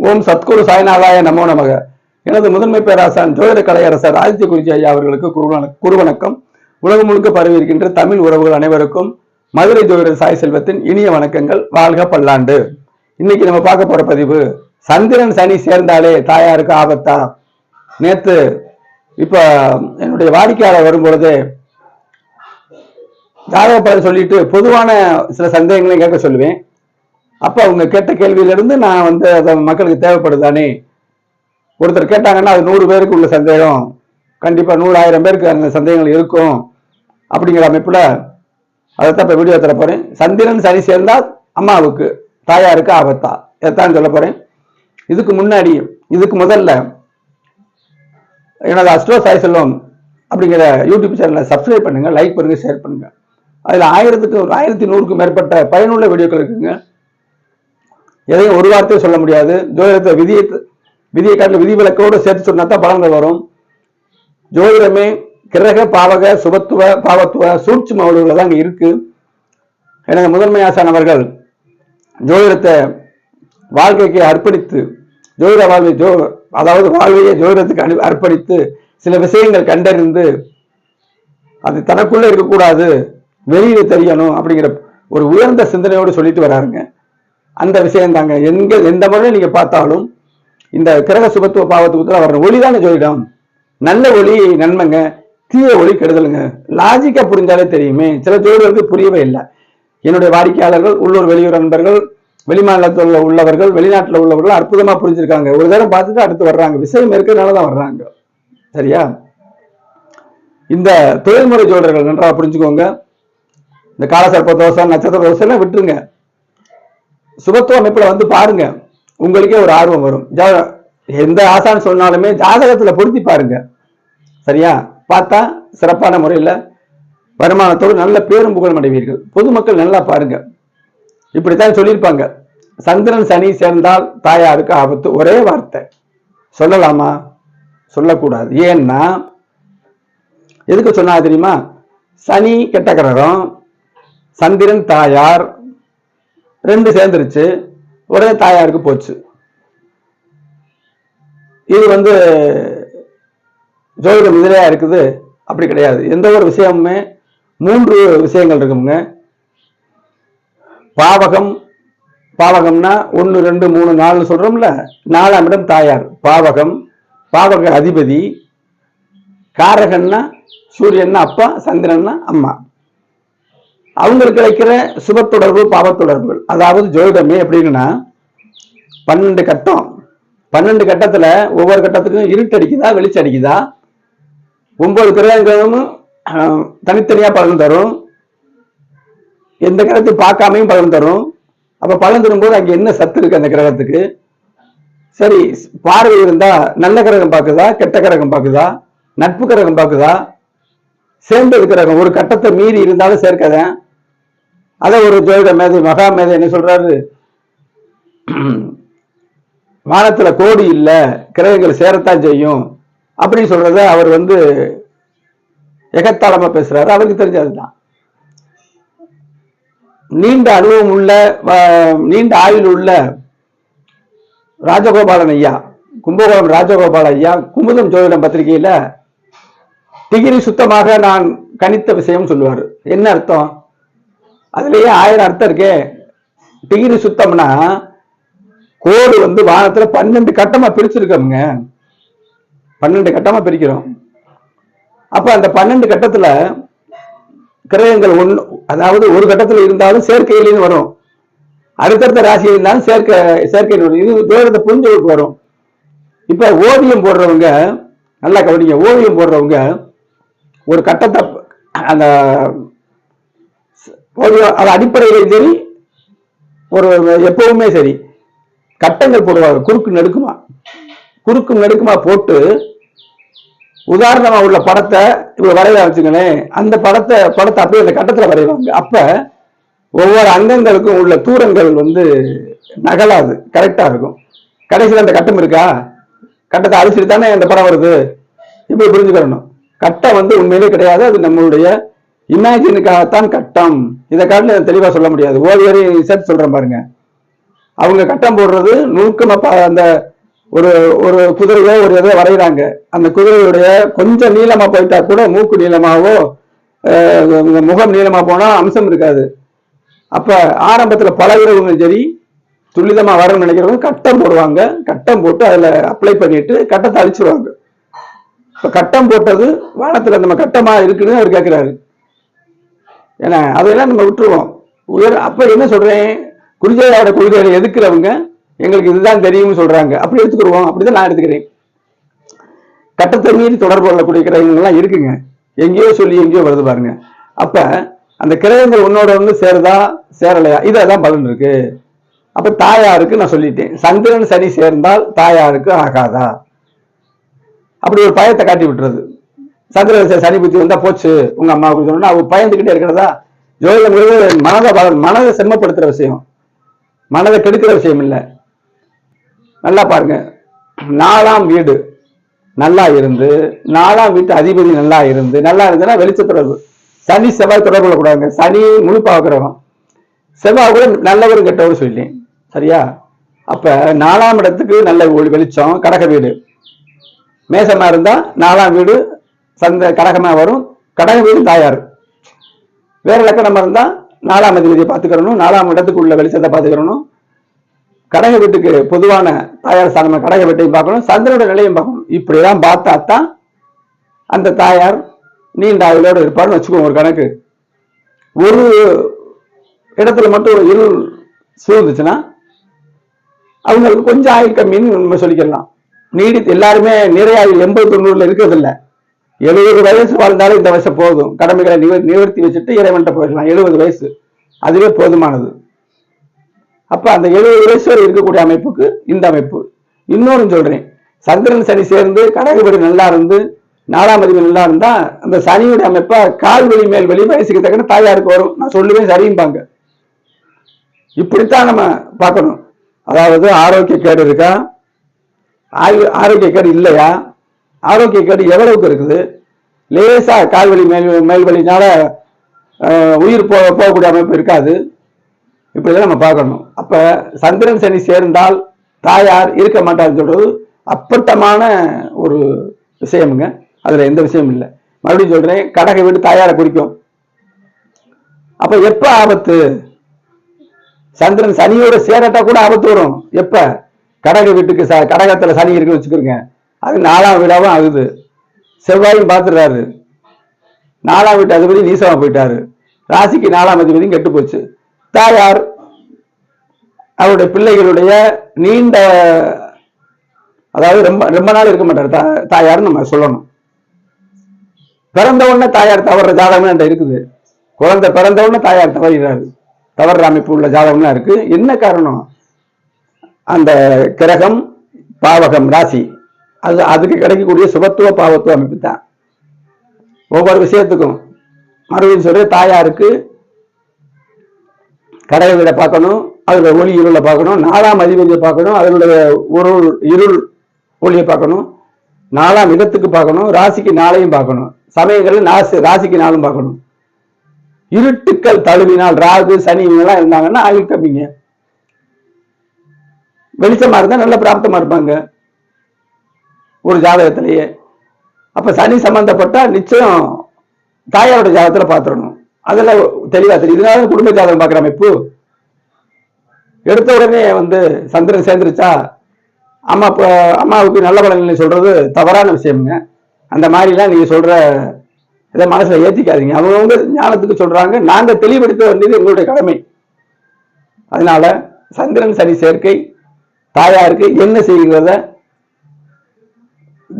ஓம் சத்குரு சாய்நாதாய நமோ நமக. எனது முதன்மை பேராசான் ஜோதிட கலையரசர் ஆதித்ய குருஜி ஐயா அவர்களுக்கு குருவண- குருவணக்கம். உலகம் முழுக்க பரவி இருக்கின்ற தமிழ் உறவுகள் அனைவருக்கும் மதுரை ஜோதிடர் சாய் செல்வத்தின் இனிய வணக்கங்கள். வாழ்க பல்லாண்டு. இன்னைக்கு நம்ம பார்க்க போற பதிவு சந்திரன் சனி சேர்ந்தாலே தாயாருக்கு ஆபத்தா? நேத்து இப்ப என்னுடைய வாடிக்கையாளர் வரும்பொழுது ஜாதக பலன் சொல்லிட்டு பொதுவான சில சந்தேகங்களையும் கேட்க சொல்லுவேன். அப்ப அவங்க கேட்ட கேள்வியிலேருந்து நான் வந்து அதை மக்களுக்கு தேவைப்படுதானே ஒருத்தர் கேட்டாங்கன்னா அது நூறு பேருக்கு உள்ள சந்தேகம். கண்டிப்பா நூறு ஆயிரம் பேருக்கு அந்த சந்தேகங்கள் இருக்கும் அப்படிங்கிற அமைப்புல அதைத்தான் இப்ப வீடியோ தர போறேன். சந்திரன் சனி சேர்ந்தால் அம்மாவுக்கு தாயாருக்கு ஆபத்தா? இதைத்தான் சொல்ல போறேன். இதுக்கு முன்னாடி இதுக்கு முதல்ல எனது அஸ்ட்ரோ சாய் செல்வம் அப்படிங்கிற யூடியூப் சேனலை சப்ஸ்கிரைப் பண்ணுங்க லைக் பண்ணுங்க ஷேர் பண்ணுங்க. அதுல ஆயிரத்துக்கு ஆயிரத்தி நூறுக்கும் மேற்பட்ட பயனுள்ள வீடியோக்கள் இருக்குங்க. எதையும் ஒரு வார்த்தையும் சொல்ல முடியாது. ஜோதிடத்தை விதியை விதியை காட்டில் விதி விலக்கோடு சேர்த்து சொன்னா தான் பலன்கள் வரும். ஜோதிடமே கிரக பாவக சுபத்துவ பாவத்துவ சூட்சும வலுவில் தான் இங்கே இருக்கு. எனது முதன்மை ஆசான் அவர்கள் ஜோதிடத்தை வாழ்க்கைக்கு அர்ப்பணித்து ஜோதிட வாழ்வை ஜோ அதாவது வாழ்வையை ஜோதிடத்துக்கு அனு- அர்ப்பணித்து சில விஷயங்கள் கண்டறிந்து அது தனக்குள்ளே இருக்கக்கூடாது வெளியில் தெரியணும் அப்படிங்கிற ஒரு உயர்ந்த சிந்தனையோடு சொல்லிட்டு வராருங்க. அந்த விஷயம் தாங்க எங்க எந்த முறையில் நீங்க பார்த்தாலும் இந்த கிரக சுபத்துவ பாவத்துக்கு வர்ற ஒளிதான ஜோதிடம்? நல்ல ஒளி நன்மைங்க. தீய ஒளி கெடுதலுங்க. லாஜிக்கா புரிஞ்சாலே தெரியுமே. சில ஜோதிடர்களுக்கு புரியவே இல்லை. என்னுடைய வாடிக்கையாளர்கள் உள்ளூர் வெளியூர் நண்பர்கள் வெளிமாநிலத்தில் உள்ளவர்கள் வெளிநாட்டில் உள்ளவர்கள் அற்புதமா புரிஞ்சிருக்காங்க. ஒரு தடவை பார்த்துட்டு அடுத்து வர்றாங்க. விஷயம் இருக்கிறதுனால தான் வர்றாங்க. சரியா? இந்த தொழில்முறை ஜோதிடர்கள் நன்றாக புரிஞ்சுக்கோங்க. இந்த காலசர்ப்ப தோசை நட்சத்திர தோசை எல்லாம் விட்டுருங்க. சுபத்துவ அமைப்புல வந்து பாருங்க. உங்களுக்கே ஒரு ஆர்வம் வரும். எந்த ஆசான்னு சொன்னாலுமே ஜாதகத்துல பொருத்தி பாருங்க. சரியா? பார்த்தா சிறப்பான முறையில் வருமானத்தோடு நல்ல பேரும் புகழும் அடைவீர்கள். பொதுமக்கள் நல்லா பாருங்க. இப்படித்தான் சொல்லியிருப்பாங்க. சந்திரன் சனி சேர்ந்தால் தாயாருக்கு ஆபத்து. ஒரே வார்த்தை. சொல்லலாமா? சொல்லக்கூடாது. ஏன்னா எதுக்கு சொன்னா தெரியுமா? சனி கெட்ட கிரகம் சந்திரன் தாயார் ரெண்டு சேர்ந்துருச்சு. ஒரே தாயாருக்கு போச்சு. இது வந்து ஜோதிடம் இதிலையா இருக்குது? அப்படி கிடையாது. எந்த ஒரு விஷயமுமே மூன்று விஷயங்கள் இருக்குங்க. பாவகம் பாவகம்னா ஒன்று ரெண்டு மூணு நாலு சொல்றோம்ல. நாலாம் இடம் தாயார். பாவகம் பாவக அதிபதி காரகன்னா சூரியன்னா அப்பா சந்திரன்னா அம்மா. அவங்களுக்கு கிடைக்கிற சுப தொடர்பு பாவ தொடர்புகள். அதாவது ஜோதிடமே எப்படின்னா பன்னெண்டு கட்டம். பன்னெண்டு கட்டத்துல ஒவ்வொரு கட்டத்துக்கும் இருட்டடிக்குதா வெளிச்சடிக்குதா ஒன்பது கிரகங்களும் தனித்தனியா பலன் தரும். எந்த கிரகத்தையும் பார்க்காமையும் பலன் தரும். அப்ப பலன் தரும்போது அங்க என்ன சத்து இருக்கு அந்த கிரகத்துக்கு? சரி பார்வை இருந்தா நல்ல கிரகம் பார்க்குதா கெட்ட கிரகம் பார்க்குதா நட்பு கிரகம் பார்க்குதா? சேர்ந்தது கிரகம். ஒரு கட்டத்தை மீறி இருந்தாலும் சேர்க்கதேன் அதை ஒரு தேவத மேதை மகா மேதை என்ன சொல்றாரு? வானத்துல கோடி இல்லை கிரகங்கள் சேரத்தான் செய்யும் அப்படின்னு சொல்றத அவர் வந்து எகத்தாளமா பேசுறாரு. அவருக்கு தெரிஞ்சதுதான் நீண்ட அனுபவம் உள்ள வ- நீண்ட ஆயுள் உள்ள ராஜகோபாலன் ஐயா கும்பகோணம் ராஜகோபால ஐயா குமுதம் ஜோதிடம் பத்திரிகையில டிகிரி சுத்தமாக நான் கணித்த விஷயம் சொல்லுவார். என்ன அர்த்தம்? அதுலயே ஆயிரம் அர்த்தம் இருக்கே. டிகிரி சுத்தம்னா கோடு வந்து வானத்துல பன்னெண்டு கட்டமா பிரிச்சிருக்கோங்க பன்னெண்டு கட்டமா பிரிக்கிறோம். அப்ப அந்த பன்னெண்டு கட்டத்துல கிரகங்கள் ஒண்ணு அதாவது ஒரு கட்டத்துல இருந்தாலும் சேர்க்கையிலேயும் வரும். அடுத்தடுத்த ராசியில் இருந்தாலும் சேர்க்க சேர்க்கை வரும். இது ஜோதிடத்தை புரிஞ்சவருக்கு வரும். இப்ப ஓவியம் போடுறவங்க நல்லா கவனிங்க. ஓவியம் போடுறவங்க ஒரு கட்டத்தை அந்த ஓவியம் அது அடிப்படையிலையும் சரி ஒரு எப்பவுமே சரி. கட்டங்கள் போடுவாங்க. குறுக்கு நெடுக்குமா? குறுக்கு நெடுக்குமா போட்டு உதாரணமா உள்ள படத்தை இப்ப வரைய வச்சுங்களேன் அந்த படத்தை படத்தை அப்படியே அந்த கட்டத்துல வரைவாங்க. அப்ப ஒவ்வொரு அங்கங்களுக்கும் உள்ள தூரங்கள் வந்து நகலாது. கரெக்டா இருக்கும். கடைசியில் அந்த கட்டம் இருக்கா? கட்டத்தை அழிச்சிட்டு தானே அந்த படம் வருது? இப்படி புரிஞ்சுக்கிறணும் கட்டம் வந்து உண்மையிலே கிடையாது. அது நம்மளுடைய இமேஜினுக்காகத்தான் கட்டம். இதை காட்டில் தெளிவாக சொல்ல முடியாது. ஓவியரை சேர்த்து சொல்கிறேன் பாருங்க. அவங்க கட்டம் போடுறது நுணுக்கமா அந்த ஒரு ஒரு குதிரையோ ஒரு இதை வரைகிறாங்க அந்த குதிரையுடைய கொஞ்சம் நீளமாக போயிட்டா கூட மூக்கு நீளமாகவோ இந்த முகம் நீளமாக போனால் அம்சம் இருக்காது. அப்போ ஆரம்பத்தில் பல பழகிறவங்க சரி. துல்லிதமாக வரணும்னு நினைக்கிறவங்க கட்டம் போடுவாங்க. கட்டம் போட்டு அதில் அப்ளை பண்ணிட்டு கட்டத்தை அழிச்சிருவாங்க. இப்போ கட்டம் போட்டது வானத்தில் நம்ம கட்டமாக இருக்குன்னு அவர் கேட்குறாரு ஏன்னா அதையெல்லாம் நம்ம விட்டுருவோம். உயர் அப்போ என்ன சொல்கிறேன் குருஜையோட கொள்கைகளை எதுக்குறவங்க எங்களுக்கு இதுதான் தெரியும்னு சொல்கிறாங்க அப்படி எடுத்துக்கிடுவோம். அப்படிதான் நான் எடுத்துக்கிறேன். கட்டத்தை மீறி தொடர்பு கொள்ளக்கூடிய இருக்குங்க. எங்கேயோ சொல்லி எங்கேயோ வருது பாருங்க. அப்போ அந்த கிரகங்கள் உன்னோட வந்து சேருதா சேரலையா? இதான் பலன் இருக்கு. அப்போ தாயாருக்கு நான் சொல்லிட்டேன். சந்திரன் சனி சேர்ந்தால் தாயாருக்கு ஆகாதா? அப்படி ஒரு பயத்தை காட்டி விட்டுறது சந்திரன் சனி புத்தி வந்தா போச்சு. உங்க அம்மாவுக்கு சொன்னா அவ பயந்துகிட்டே இருக்கிறதா? ஜோதிடங்கிறது மனதை மனதை செம்மப்படுத்துற விஷயம். மனதை கெடுக்கிற விஷயம் இல்லை. நல்லா பாருங்க. நாலாம் வீடு. நல்லா இருந்து நாலாம் வீட்டு அதிபதி நல்லா இருந்து நல்லா இருந்ததுன்னா வெளிச்ச தொடர்பு. சனி செவ்வாய் தொடர்பு கொள்ளக்கூடாதுங்க. சனி முழுப்பாக கிரகம். செவ்வாய் கூட நல்லவரும் கெட்டவரும் சொல்லி சரியா? அப்ப நாலாம் இடத்துக்கு நல்ல வெளிச்சம் கடக வீடு. மேசமா இருந்தா நாலாம் வீடு சந்த கடகமா வரும். கடக வீடு தாயார். வேற லக்கணமா இருந்தா நாலாம் அதிபதியை பார்த்துக்கிறணும். நாலாம் இடத்துக்கு உள்ள வெளிச்சத்தை பார்த்துக்கிறணும். கடக வீட்டுக்கு பொதுவான தாயார் ஸ்தானமா கடக வீட்டையும் பார்க்கணும். சந்திரனோட நிலையும் பார்க்கணும். இப்படிலாம் பார்த்தா தான் அந்த தாயார் நீண்ட ஆயுளோடு இருப்பார்னு வச்சுக்கோங்க ஒரு கணக்கு. ஒரு இடத்துல மட்டும் ஒரு இருள் சூழ்ந்துச்சுன்னா அவங்களுக்கு கொஞ்சம் ஆயுள் கம்மின்னு நம்ம சொல்லிக்கலாம். நீடித்து எல்லாருமே நிறைய ஆயுள் எண்பது தொண்ணூறுல இருக்கிறது இல்லை எழுபது வயசு வாழ்ந்தாலும் இந்த வயசு போதும். கடமைகளை நிவர் நிவர்த்தி வச்சுட்டு இறைவன்கிட்ட போயிடலாம். எழுபது வயசு. அதுவே போதுமானது. அப்போ அந்த எழுபது வயசு வரை இருக்கக்கூடிய அமைப்புக்கு இந்த அமைப்பு. இன்னொன்று சொல்றேன். சந்திரன் சனி சேர்ந்து கடகபடி நல்லா இருந்து நாலாம் அதிபதி நல்லா இருந்தா அந்த சனியுடைய அமைப்பா கால் வலி மேல் வலி வயசுக்கு தக்கன தாயாருக்கு வரும். நான் சொல்லுவேன் சரியும்பாங்க இப்படித்தான் நம்ம பார்க்கணும். அதாவது ஆரோக்கிய கேடு இருக்கா? ஆயு ஆரோக்கிய கேடு இல்லையா? ஆரோக்கிய கேடு எவ்வளவுக்கு இருக்குது? லேசா கால்வலி மேல் மேல்வழினால உயிர் போக போகக்கூடிய அமைப்பு இருக்காது. இப்படிதான் நம்ம பார்க்கணும். அப்ப சந்திரன் சனி சேர்ந்தால் தாயார் இருக்க மாட்டார்னு சொல்றது அப்பட்டமான ஒரு விஷயமுங்க. அதுல எந்த விஷயமும் இல்லை. மறுபடியும் சொல்றேன் கடக வீடு தாயாரை குறிக்கும். அப்ப எப்ப ஆபத்து? சந்திரன் சனியோட சேரட்டா கூட ஆபத்து வரும். எப்ப? கடக வீட்டுக்கு ச கடகத்துல சனி இருக்கு வச்சுக்கிறோங்க அது நாலாம் வீடாவும் ஆகுது. செவ்வாயும் பார்த்துடுறாரு. நாலாம் வீட்டு அதிபதி நீசமா போயிட்டாரு. ராசிக்கு நாலாம் அதிபதியும் கெட்டு போச்சு. தாயார் அவருடைய பிள்ளைகளுடைய நீண்ட அதாவது ரொம்ப ரொம்ப நாள் இருக்க மாட்டார். தா- தாயார்னு நம்ம சொல்லணும். பிறந்த உடனே தாயார் தவறுற ஜாதகம் அந்த இருக்குது. குழந்தை பிறந்த உடனே தாயார் தவறுகிறாரு தவறுற அமைப்பு உள்ள ஜாதகம்லாம் இருக்கு. என்ன காரணம்? அந்த கிரகம் பாவகம் ராசி. அது அதுக்கு கிடைக்கக்கூடிய சுபத்துவ பாவத்துவ அமைப்பு தான். ஒவ்வொரு விஷயத்துக்கும் மறுபடியும் சொல்ற தாயாருக்கு கடையில வீடை பார்க்கணும் அதுல ஒளி இருளை பார்க்கணும் நாலாம் அதிபதியை பார்க்கணும் அதனுடைய ஒரு இருள் ஒளியை பார்க்கணும் நாலாம் இடத்துக்கு பார்க்கணும் ராசிக்கு நாளையும் பார்க்கணும் சமயங்கள்ல நாசி ராசிக்கு நாளும் பார்க்கணும். இருட்டுக்கள் தழுவினால் ராகு சனி இவங்கெல்லாம் இருந்தாங்கன்னா ஆயுள் கம்மிங்க. வெளிச்சமா இருந்தா நல்ல பிராப்தமா இருப்பாங்க. ஒரு ஜாதகத்திலேயே. அப்போ சனி சம்பந்தப்பட்டா நிச்சயம் தாயாரோட ஜாதகத்தில் பார்த்துடணும். அதெல்லாம் தெளிவா தெரியும் இதனால குடும்ப ஜாதகம் பார்க்குற அமைப்பு. எடுத்த உடனே வந்து சந்திரன் சேர்ந்துருச்சா? அம்மா இப்போ அம்மாவுக்கு நல்ல பலன் சொல்றது தவறான விஷயம்ங்க. அந்த மாதிரிலாம் நீங்க சொல்ற இதை மனசுல ஏற்றிக்காதீங்க அவங்கவுங்க ஞானத்துக்கு சொல்றாங்க. நாங்க தெளிவுபடுத்த வேண்டியது எங்களுடைய கடமை. அதனால சந்திரன் சனி சேர்க்கை தாயாருக்கு என்ன செய்கிறத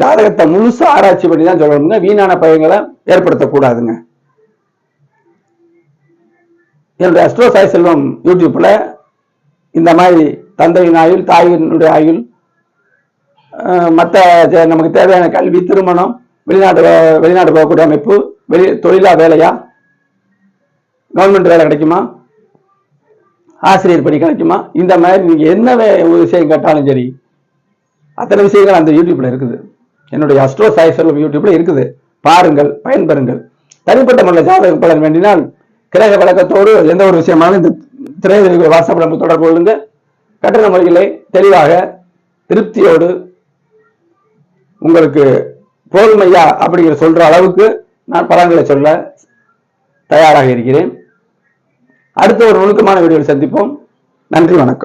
ஜாதகத்தை முழுசா ஆராய்ச்சி பண்ணி தான் சொல்லணுங்க வீணான பயங்களை ஏற்படுத்தக்கூடாதுங்க. என்னுடைய அஸ்ட்ரோ சாய் செல்வம் யூடியூப்ல இந்த மாதிரி தந்தையின் ஆயுள் தாயினுடைய ஆயுள் மற்ற நமக்கு தேவையான கல்வி திருமணம் வெளிநாடு வெளிநாடு போகக்கூடிய அமைப்பு வெளி தொழிலா வேலையா? கவர்மெண்ட் வேலை கிடைக்குமா? ஆசிரியர் பணி கிடைக்குமா? இந்த மாதிரி நீங்க என்ன ஒரு விஷயம் கேட்டாலும் சரி அத்தனை விஷயங்கள் அந்த யூடியூப்ல இருக்குது. என்னுடைய அஸ்ட்ரோ சாய் செல்வம் யூடியூப்ல இருக்குது. பாருங்கள் பயன்பெறுங்கள். தனிப்பட்ட முறையில் ஜாதக பலன் வேண்டினால் கிரக வழக்கத்தோடு எந்த ஒரு விஷயமான இந்த திரையுலக வாட்ஸ்அப் நம்ம தொடர்பு கொள்ளுங்க. கட்டண முறைகளை தெளிவாக திருப்தியோடு உங்களுக்கு போதுமையா அப்படிங்கிற சொல்ற அளவுக்கு நான் பலன்களை சொல்ல தயாராக இருக்கிறேன். அடுத்த ஒரு நுணுக்கமான வீடியோவில் சந்திப்போம். நன்றி வணக்கம்.